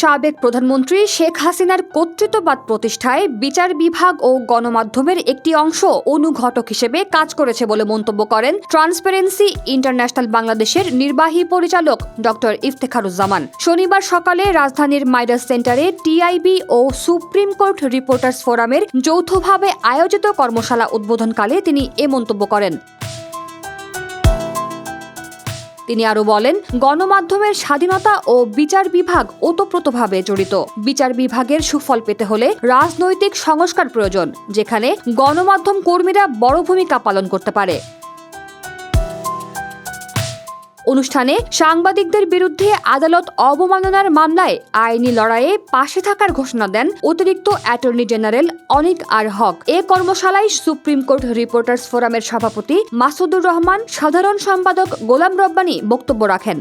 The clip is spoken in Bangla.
সাবেক প্রধানমন্ত্রী শেখ হাসিনার কর্তৃত্ববাদ প্রতিষ্ঠায় বিচার বিভাগ ও গণমাধ্যমের একটি অংশ অনুঘটক হিসেবে কাজ করেছে বলে মন্তব্য করেন ট্রান্সপারেন্সি ইন্টারন্যাশনাল বাংলাদেশের নির্বাহী পরিচালক ডক্টর ইফতেখারুজ্জামান। শনিবার সকালে রাজধানীর মাইডাস সেন্টারে টিআইবি ও সুপ্রিম কোর্ট রিপোর্টার্স ফোরামের যৌথভাবে আয়োজিত কর্মশালা উদ্বোধনকালে তিনি এ মন্তব্য করেন। তিনি আরও বলেন, গণমাধ্যমের স্বাধীনতা ও বিচার বিভাগ ওতপ্রোতভাবে জড়িত। বিচার বিভাগের সুফল পেতে হলে রাজনৈতিক সংস্কার প্রয়োজন, যেখানে গণমাধ্যম কর্মীরা বড় ভূমিকা পালন করতে পারে। অনুষ্ঠানে সাংবাদিকদের বিরুদ্ধে আদালত অবমাননার মামলায় আইনি লড়াইয়ে পাশে থাকার ঘোষণা দেন অতিরিক্ত অ্যাটর্নি জেনারেল অনিক আর হক। এ কর্মশালায় সুপ্রিম কোর্ট রিপোর্টার্স ফোরামের সভাপতি মাসুদুর রহমান, সাধারণ সম্পাদক গোলাম রব্বানি বক্তব্য রাখেন।